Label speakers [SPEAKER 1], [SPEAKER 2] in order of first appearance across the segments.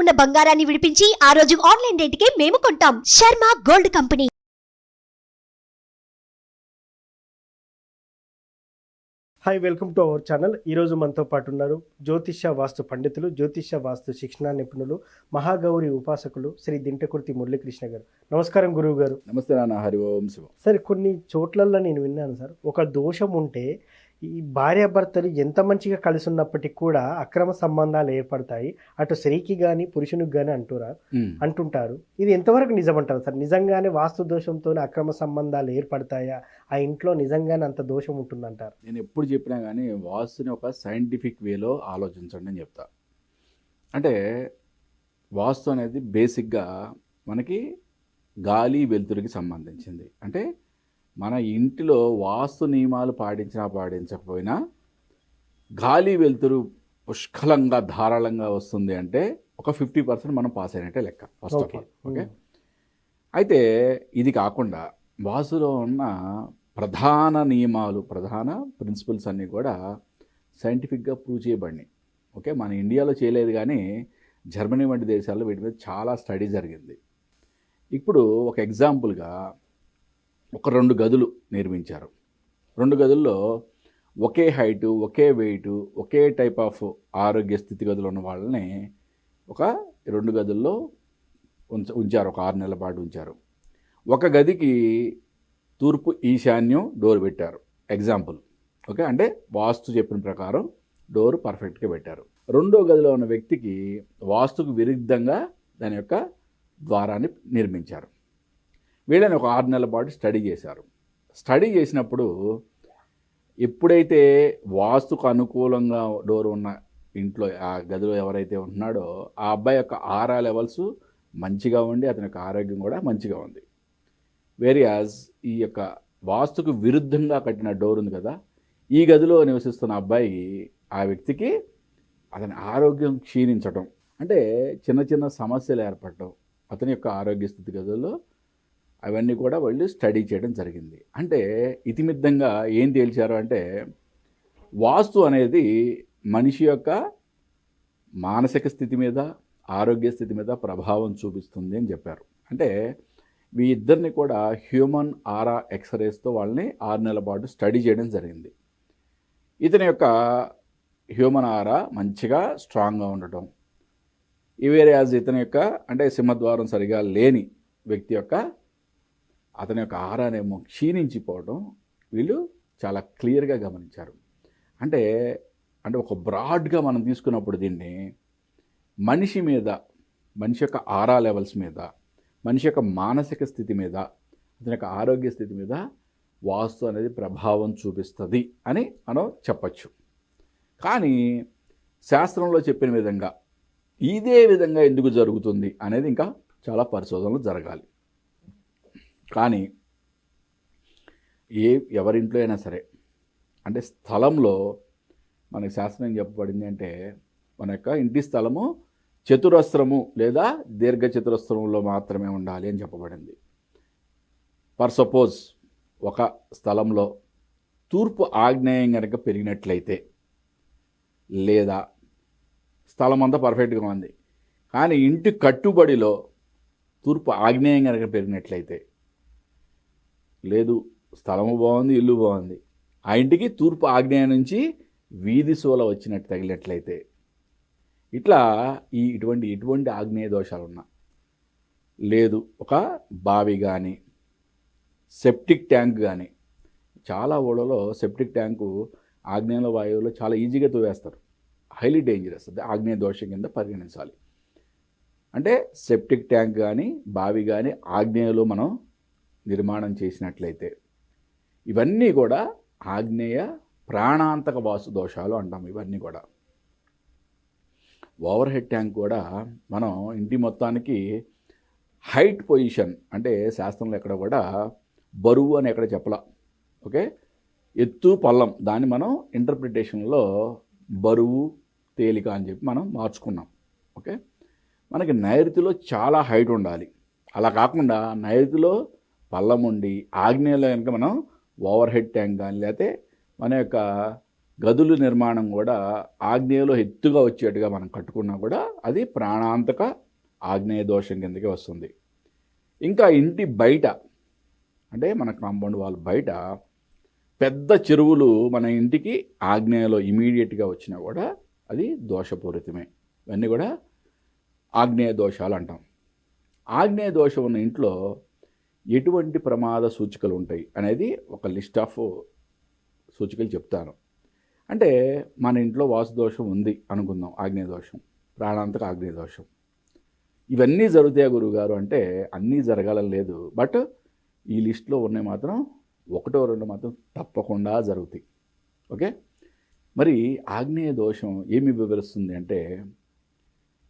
[SPEAKER 1] ఉన్న బంగారాన్ని విడిపించి ఆ రోజు ఆన్లైన్ రేటుకే మేము కొంటాం. Sharma gold company.
[SPEAKER 2] Hi welcome to our channel ఈరోజు మనతో పాటు ఉన్నారు జ్యోతిష్య వాస్తు పండితులు జ్యోతిష్య వాస్తు శిక్షణ నిపుణులు మహాగౌరి ఉపాసకులు శ్రీ దింటకుర్తి మురళీకృష్ణ గారు. నమస్కారం గురువు గారు
[SPEAKER 3] నమస్తే నాన్న హరి ఓం శివం.
[SPEAKER 2] సార్ కొన్ని చోట్లల్లో నేను విన్నాను సార్ ఒక దోషం ఉంటే ఈ భార్యాభర్తలు ఎంత మంచిగా కలిసి ఉన్నప్పటికీ కూడా అక్రమ సంబంధాలు ఏర్పడతాయి. అటు స్త్రీకి కానీ పురుషునికి కానీ అంటురా అంటుంటారు. ఇది ఎంతవరకు నిజమంటారు? సార్ నిజంగానే వాస్తు దోషంతో అక్రమ సంబంధాలు ఏర్పడతాయా? ఆ ఇంట్లో నిజంగానే అంత దోషం ఉంటుందంటారు.
[SPEAKER 3] నేను ఎప్పుడు చెప్పినా కానీ వాస్తుని ఒక సైంటిఫిక్ వేలో ఆలోచించండి అని చెప్తా. అంటే వాస్తు అనేది బేసిక్గా మనకి గాలి వెలుతురికి సంబంధించింది. అంటే మన ఇంటిలో వాస్తు నియమాలు పాటించినా పాటించకపోయినా గాలి వెలుతురు పుష్కలంగా ధారాళంగా వస్తుంది అంటే ఒక ఫిఫ్టీ పర్సెంట్ మనం పాస్ అయినట్టే లెక్క ఫస్ట్ ఆఫ్ ఆల్ ఓకే? అయితే ఇది కాకుండా వాసులో ఉన్న ప్రధాన నియమాలు ప్రధాన ప్రిన్సిపల్స్ అన్నీ కూడా సైంటిఫిక్గా ప్రూవ్ చేయబడినాయి. ఓకే? మన ఇండియాలో చేయలేదు కానీ జర్మనీ వంటి దేశాల్లో వీటి మీద చాలా స్టడీ జరిగింది. ఇప్పుడు ఒక ఎగ్జాంపుల్గా ఒక రెండు గదులు నిర్మించారు. రెండు గదుల్లో ఒకే హైటు ఒకే వెయిటు ఒకే టైప్ ఆఫ్ ఆరోగ్య స్థితిగతులు ఉన్న వాళ్ళని ఒక రెండు గదుల్లో ఉంచ ఉంచారు. ఒక ఆరు నెలల పాటు ఉంచారు. ఒక గదికి తూర్పు ఈశాన్యం డోర్ పెట్టారు. Example okay? అంటే వాస్తు చెప్పిన ప్రకారం డోర్ పర్ఫెక్ట్గా పెట్టారు. రెండో గదిలో ఉన్న వ్యక్తికి వాస్తుకు విరుద్ధంగా దాని యొక్క ద్వారాన్ని నిర్మించారు. వీళ్ళని ఒక ఆరు నెలల పాటు స్టడీ చేశారు. స్టడీ చేసినప్పుడు ఎప్పుడైతే వాస్తుకు అనుకూలంగా డోర్ ఉన్న ఇంట్లో ఆ గదిలో ఎవరైతే ఉంటున్నాడో ఆ అబ్బాయి యొక్క ఆరా లెవెల్స్ మంచిగా ఉండి అతని యొక్క ఆరోగ్యం కూడా మంచిగా ఉంది. వేరియాజ్ ఈ యొక్క వాస్తుకు విరుద్ధంగా కట్టిన డోర్ ఉంది కదా ఈ గదిలో నివసిస్తున్న అబ్బాయి ఆ వ్యక్తికి అతని ఆరోగ్యం క్షీణించటం. అంటే చిన్న చిన్న సమస్యలు ఏర్పడటం. అతని యొక్క ఆరోగ్య స్థితి గదుల్లో అవన్నీ కూడా వాళ్ళు స్టడీ చేయడం జరిగింది. అంటే ఇతిమిద్దంగా ఏం తేల్చారు అంటే వాస్తు అనేది మనిషి యొక్క మానసిక స్థితి మీద ఆరోగ్య స్థితి మీద ప్రభావం చూపిస్తుంది అని చెప్పారు. అంటే మీ ఇద్దరిని కూడా హ్యూమన్ ఆరా ఎక్స్రేస్తో వాళ్ళని ఆరు నెలల పాటు స్టడీ చేయడం జరిగింది. ఇతని యొక్క హ్యూమన్ ఆరా మంచిగా స్ట్రాంగ్గా ఉండటం. ఈ వేరే యాజ్ ఇతని యొక్క అంటే సింహద్వారం సరిగా లేని వ్యక్తి యొక్క అతని యొక్క ఆరానేమో క్షీణించిపోవడం వీళ్ళు చాలా క్లియర్గా గమనించారు. అంటే అంటే ఒక బ్రాడ్గా మనం తీసుకున్నప్పుడు దీన్ని మనిషి మీద మనిషి యొక్క ఆరా లెవెల్స్ మీద మనిషి యొక్క మానసిక స్థితి మీద అతని యొక్క ఆరోగ్య స్థితి మీద వాస్తు అనేది ప్రభావం చూపిస్తుంది అని మనం చెప్పచ్చు. కానీ శాస్త్రంలో చెప్పిన విధంగా ఇదే విధంగా ఎందుకు జరుగుతుంది అనేది ఇంకా చాలా పరిశోధనలు జరగాలి. కానీ ఏ ఎవరింట్లో అయినా సరే అంటే స్థలంలో మనకి శాస్త్రం చెప్పబడింది అంటే మన యొక్క ఇంటి స్థలము చతురస్రము లేదా దీర్ఘ చతురస్త్రములో మాత్రమే ఉండాలి అని చెప్పబడింది. ఫర్ సపోజ్ ఒక స్థలంలో తూర్పు ఆగ్నేయం కనుక పెరిగినట్లయితే లేదా స్థలం అంతా పర్ఫెక్ట్గా ఉంది కానీ ఇంటి కట్టుబడిలో తూర్పు ఆగ్నేయం కనుక పెరిగినట్లయితే లేదు స్థలము బాగుంది ఇల్లు బాగుంది. ఆ ఇంటికి తూర్పు ఆగ్నేయ నుంచి వీధి సోల వచ్చినట్టు తగిలినట్లయితే ఇట్లా ఈ ఇటువంటి ఇటువంటి ఆగ్నేయ దోషాలు ఉన్నా లేదు ఒక బావి కానీ సెప్టిక్ ట్యాంక్ కానీ చాలా ఊళ్ళలో సెప్టిక్ ట్యాంకు ఆగ్నేయ వాయువులో చాలా ఈజీగా తోవేస్తారు. హైలీ డేంజరస్ అది ఆగ్నేయ దోషం కింద పరిగణించాలి. అంటే సెప్టిక్ ట్యాంక్ కానీ బావి కానీ ఆగ్నేయలో మనం నిర్మాణం చేసినట్లయితే. ఇవన్నీ కూడా ఆగ్నేయ ప్రాణాంతక వాసు దోషాలు అంటాం ఇవన్నీ కూడా. ఓవర్ హెడ్ ట్యాంక్ కూడా మనం ఇంటి మొత్తానికి హైట్ పొజిషన్ అంటే శాస్త్రంలో ఎక్కడ కూడా బరువు అని ఎక్కడ చెప్పలా. ఓకే? ఎత్తు పల్లం దాన్ని మనం ఇంటర్ప్రిటేషన్లో బరువు తేలిక అని చెప్పి మనం మార్చుకున్నాం. ఓకే? మనకి నైరుతిలో చాలా హైట్ ఉండాలి. అలా కాకుండా నైరుతిలో పల్లం ఉండి ఆగ్నేయలో కనుక మనం ఓవర్ హెడ్ ట్యాంక్ కానీ లేకపోతే మన యొక్క గదుల నిర్మాణం కూడా ఆగ్నేయలో ఎత్తుగా వచ్చేట్టుగా మనం కట్టుకున్నా కూడా అది ప్రాణాంతక ఆగ్నేయ దోషం కిందకి వస్తుంది. ఇంకా ఇంటి బయట అంటే మన కాంపౌండ్ వాళ్ళ బయట పెద్ద చెరువులు మన ఇంటికి ఆగ్నేయలో ఇమీడియట్గా వచ్చినా కూడా అది దోషపూరితమే. ఇవన్నీ కూడా ఆగ్నేయ దోషాలు అంటాం. ఆగ్నేయ దోషం ఉన్న ఇంట్లో ఎటువంటి ప్రమాద సూచికలు ఉంటాయి అనేది ఒక లిస్ట్ ఆఫ్ సూచికలు చెప్తాను. అంటే మన ఇంట్లో వాసు దోషం ఉంది అనుకుందాం ఆగ్నేయ దోషం ప్రాణాంతక ఆగ్నేయ దోషం ఇవన్నీ జరుగుతాయా గురువుగారు? అంటే అన్నీ జరగాలని లేదు. బట్ ఈ లిస్ట్లో ఉన్నాయి మాత్రం ఒకటో రెండు మాత్రం తప్పకుండా జరుగుతాయి. ఓకే? మరి ఆగ్నేయ దోషం ఏమి వివరిస్తుంది అంటే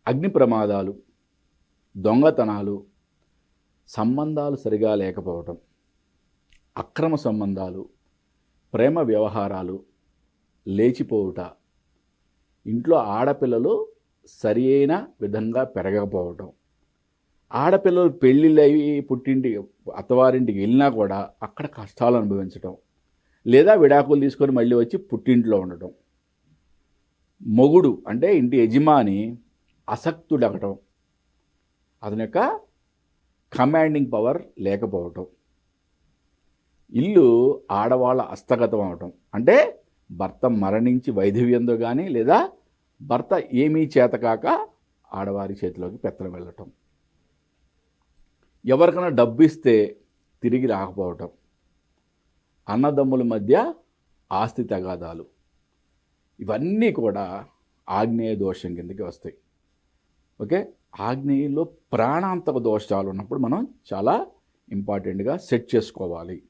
[SPEAKER 3] అగ్ని ప్రమాదాలు దొంగతనాలు సంబంధాలు సరిగా లేకపోవటం అక్రమ సంబంధాలు ప్రేమ వ్యవహారాలు లేచిపోవుట ఇంట్లో ఆడపిల్లలు సరి అయిన విధంగా పెరగకపోవటం ఆడపిల్లలు పెళ్ళిళ్ళవి పుట్టింటి అత్తవారింటికి వెళ్ళినా కూడా అక్కడ కష్టాలు అనుభవించటం లేదా విడాకులు తీసుకొని మళ్ళీ వచ్చి పుట్టింట్లో ఉండటం మొగుడు అంటే ఇంటి యజమాని అసక్తుడగటం అతని యొక్క కమాండింగ్ పవర్ లేకపోవటం. ఇల్లు ఆడవాళ్ళ హస్తగతం అవటం. అంటే భర్త మరణించి వైధవ్యంతో కానీ లేదా భర్త ఏమీ చేతకాక ఆడవారి చేతిలోకి పెత్తనం వెళ్ళటం. ఎవరికైనా డబ్బు ఇస్తే తిరిగి రాకపోవటం. అన్నదమ్ముల మధ్య ఆస్తి తగాదాలు. ఇవన్నీ కూడా ఆగ్నేయ దోషం కిందకి వస్తాయి. ఓకే? ఆగ్నేయంలో ప్రాణాంతక దోషాలు ఉన్నప్పుడు మనం చాలా ఇంపార్టెంట్గా సెట్ చేసుకోవాలి.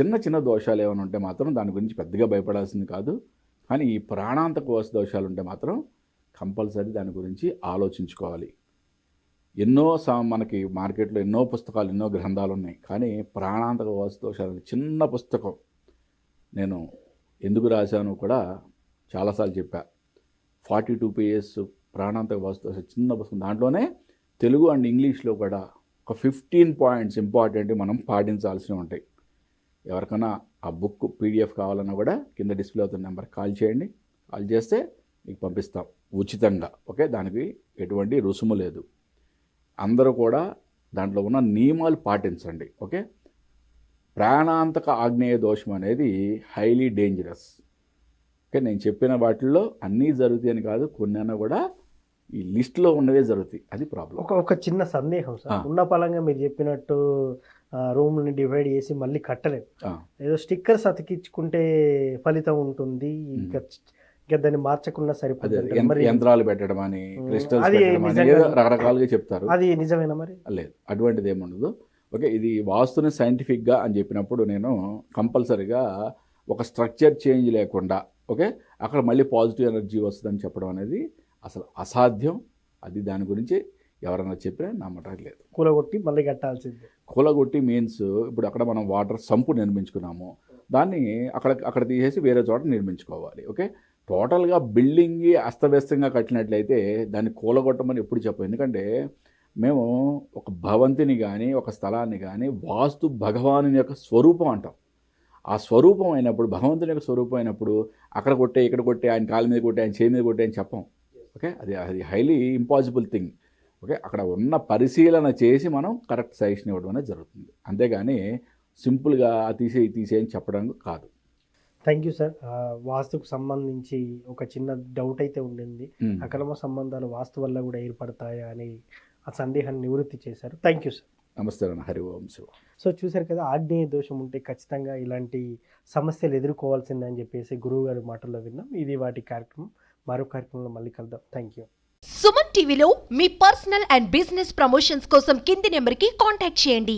[SPEAKER 3] చిన్న చిన్న దోషాలు ఏమైనా ఉంటే మాత్రం దాని గురించి పెద్దగా భయపడాల్సింది కాదు. కానీ ఈ ప్రాణాంతక దోష దోషాలు ఉంటే మాత్రం కంపల్సరీ దాని గురించి ఆలోచించుకోవాలి. ఎన్నో మనకి మార్కెట్లో ఎన్నో పుస్తకాలు ఎన్నో గ్రంథాలు ఉన్నాయి. కానీ ప్రాణాంతక వాసు దోషాలు చిన్న పుస్తకం నేను ఎందుకు రాశాను కూడా చాలాసార్లు చెప్పా. ఫార్టీ టూ పేజెస్ ప్రాణాంతక వాసు చిన్న పుస్తకం దాంట్లోనే తెలుగు అండ్ ఇంగ్లీష్లో కూడా ఒక ఫిఫ్టీన్ పాయింట్స్ ఇంపార్టెంట్ మనం పాటించాల్సినవి ఉంటాయి. ఎవరికైనా ఆ బుక్ పీడిఎఫ్ కావాలన్నా కూడా కింద డిస్ప్లే అవుతున్న నెంబర్ కాల్ చేయండి. కాల్ చేస్తే మీకు పంపిస్తాం ఉచితంగా. ఓకే? దానికి ఎటువంటి రుసుము లేదు. అందరూ కూడా దాంట్లో ఉన్న నియమాలు పాటించండి. ఓకే? ప్రాణాంతక ఆగ్నేయ దోషం అనేది హైలీ డేంజరస్. ఓకే? నేను చెప్పిన వాటిల్లో అన్నీ జరుగుతాయని కాదు కొన్ని కూడా ఈ లిస్ట్లో ఉన్నవే జరుగుతాయి. అది ప్రాబ్లం.
[SPEAKER 2] ఒక ఒక చిన్న సందేహం సార్. ఉన్న పలంగా మీరు చెప్పినట్టు రూమ్ని డివైడ్ చేసి మళ్ళీ కట్టలేదు. ఏదో స్టిక్కర్స్ అతికించుకుంటే ఫలితం ఉంటుంది. ఇంకా ఇంకా దాన్ని మార్చకుండా సరిపోతుంది
[SPEAKER 3] యంత్రాలు పెట్టడం అని క్రిస్టల్స్ రకరకాలుగా చెప్తారు.
[SPEAKER 2] అది నిజమేనా మరి?
[SPEAKER 3] లేదు అటువంటిది ఏముండదు ఓకే ఇది వాస్తుని సైంటిఫిక్గా అని చెప్పినప్పుడు నేను కంపల్సరీగా ఒక స్ట్రక్చర్ చేంజ్ లేకుండా ఓకే అక్కడ మళ్ళీ పాజిటివ్ ఎనర్జీ వస్తుందని చెప్పడం అనేది అసలు అసాధ్యం. అది దాని గురించి ఎవరైనా చెప్పినా నమ్మటానికి లేదు
[SPEAKER 2] కూలగొట్టి మళ్ళీ కట్టాల్సిందే.
[SPEAKER 3] కూలగొట్టి మీన్స్ ఇప్పుడు అక్కడ మనం వాటర్ సంపు నిర్మించుకున్నాము. దాన్ని అక్కడ అక్కడ తీసేసి వేరే చోట నిర్మించుకోవాలి. ఓకే? టోటల్గా బిల్డింగ్ అస్తవ్యస్తంగా కట్టినట్లయితే దాన్ని కూలగొట్టమని ఎప్పుడు చెప్పం. ఎందుకంటే మేము ఒక భవంతిని కానీ ఒక స్థలాన్ని కానీ వాస్తు భగవాను యొక్క స్వరూపం అంటాం. ఆ స్వరూపం అయినప్పుడు భగవంతుని యొక్క స్వరూపం అయినప్పుడు అక్కడ కొట్టే ఇక్కడ కొట్టే ఆయన కాలు మీద కొట్టే ఆయన చేయి మీద కొట్టే అని చెప్పం. ఓకే? అది అది హైలీ ఇంపాసిబుల్ థింగ్ ఓకే? అక్కడ ఉన్న పరిశీలన చేసి మనం కరెక్ట్ సజెషన్ ఇవ్వడం అనేది జరుగుతుంది. అంతేగాని సింపుల్గా తీసే తీసే అని చెప్పడం కాదు.
[SPEAKER 2] థ్యాంక్ యూ సార్ వాస్తుకు సంబంధించి ఒక చిన్న డౌట్ అయితే ఉండింది.
[SPEAKER 3] ఉమ్.
[SPEAKER 2] అక్రమ సంబంధాలు వాస్తు వల్ల కూడా ఏర్పడతాయా అని ఆ సందేహాన్ని నివృత్తి చేశారు. థ్యాంక్ యూ సార్
[SPEAKER 3] నమస్తే అన్న హరి ఓం శివ.
[SPEAKER 2] సో చూశారు కదా ఆగ్నేయ దోషం ఉంటే ఖచ్చితంగా ఇలాంటి సమస్యలు ఎదుర్కోవాల్సిందే అని చెప్పేసి గురువు గారి మాటల్లో విన్నాం. ఇది వాటి కార్యక్రమం. మరో కార్యక్రమంలో మళ్ళీ కలుద్దాం. థ్యాంక్ యూ
[SPEAKER 1] సుమన్ టీవీలో మీ పర్సనల్ అండ్ బిజినెస్ ప్రమోషన్స్ కోసం కింది నెంబర్కి కాంటాక్ట్ చేయండి.